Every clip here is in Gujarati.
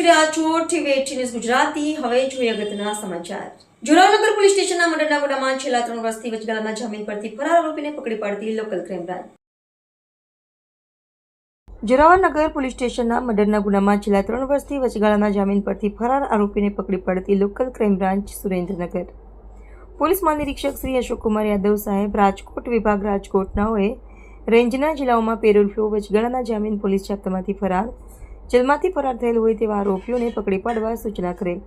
જોઈ રહ્યા છો ટીવી ગુજરાતી. હવે જોઈએ અગત્યના સમાચાર. જોરાવનગર પોલીસ સ્ટેશનના મંડળના ગોડામાં છેલ્લા ત્રણ વર્ષથી વચગાળાના જામીન પરથી ફરાર આરોપીને પકડી પાડતી local crime branch. Zoravarnagar police સ્ટેશનના મર્ડરના ગુનામાં છેલ્લા ત્રણ વર્ષથી વચગાળાના જામીન પરથી ફરાર આરોપીને પકડી પાડતી local crime branch Surendranagar. Police મહાનિરીક્ષક Shri Ashokkumar Yadav સાહેબ, રાજકોટ વિભાગ રાજકોટનાઓએ રેન્જના જિલ્લાઓમાં પેરોલ ફ્લો વચગાળાના જામીન પોલીસ જપ્તમાંથી ફરાર. જેલમાંથી ફરાર થયેલ હોય તેવા આરોપીઓને પકડી પાડવા સૂચના કરેલ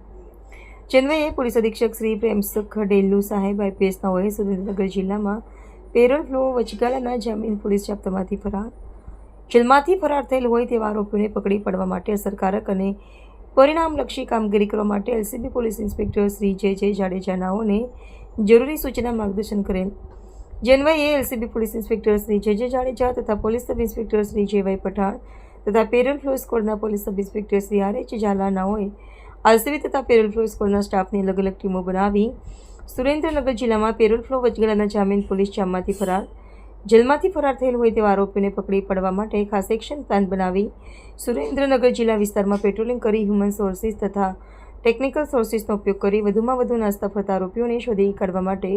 ચેન્નઈએ પોલીસ અધિક્ષક શ્રી પ્રેમસુખ ડેલ્લુ સાહેબ આઈપીએસના આઈપીએસનાઓએ સુરેન્દ્રનગર જિલ્લામાં પેરોલ ફ્લો વચગાલાના જામીન પોલીસ જપ્તમાંથી ફરાર. જેલમાંથી ફરાર થયેલ હોય તેવા આરોપીઓને પકડી પાડવા માટે અસરકારક અને પરિણામલક્ષી કામગીરી કરવા માટે LCB police inspector Shri J જે જાડેજાનાઓને જરૂરી સૂચના માર્ગદર્શન કરેલ જેન્વઈએ LCB police inspector Shri J J Jadeja તથા police sub inspector Shri J Pathan તથા parole furlough સ્કોડના police sub inspector Shri R H ઝાલાનાઓએ RCB તથા પેરોલ ફ્લો સ્કોડના સ્ટાફની અલગ અલગ ટીમો બનાવી સુરેન્દ્રનગર જિલ્લામાં પેરોલ ફ્લો વચગાળાના જામીન પોલીસ જામમાંથી ફરાર। જેલમાંથી ફરાર થયેલ હોય તેવા આરોપીઓને પકડી પાડવા માટે ખાસ એક્શન પ્લાન બનાવી। સુરેન્દ્રનગર જિલ્લા વિસ્તારમાં પેટ્રોલિંગ કરી હ્યુમન સોર્સિસ તથા ટેકનિકલ સોર્સિસનો ઉપયોગ કરી વધુમાં વધુ નાસ્તા ફરતા આરોપીઓને શોધી કાઢવા માટે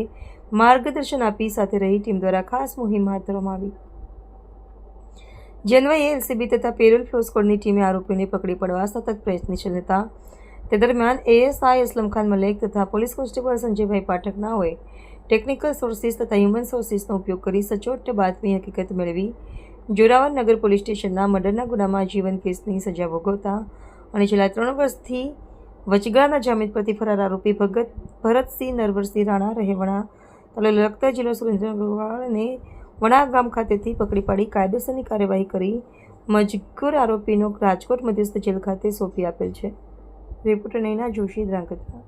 માર્ગદર્શન આપી સાથે રહી ટીમ દ્વારા ખાસ મુહિમ હાથ ધરવામાં આવી। જેન્વઈએ એલસીબી તથા પેરોલ ફ્લો ટીમે આરોપીઓને પકડી પાડવા સતત પ્રયત્નશીલ હતા તે દરમિયાન એએસઆઈ અસલમ ખાન મલેક તથા પોલીસ કોન્સ્ટેબલ સંજયભાઈ પાઠકના હોય ટેકનિકલ સોર્સિસ તથા હ્યુમન સોર્સિસનો ઉપયોગ કરી સચોટ બાતમી હકીકત મેળવી. જોરાવર નગર પોલીસ સ્ટેશનના મર્ડરના ગુનામાં જીવન કેસની સજા ભોગવતા અને છેલ્લા ત્રણ વર્ષથી વચગાળાના જામીન પરથી ફરાર આરોપી ભગત ભરતસિંહ નરવરસિંહ રાણા, રહેવાણા તાલુકા લખતર, જિલ્લો સુરેન્દ્રનગરને વણા ગામ ખાતેથી પકડી પાડી કાયદેસરની કાર્યવાહી કરી મજકૂર આરોપીનો રાજકોટ મધ્યસ્થ જેલ ખાતે સોંપી આપેલ છે. રિપોર્ટર નૈના જોશી, ધ્રાંગધ્રા.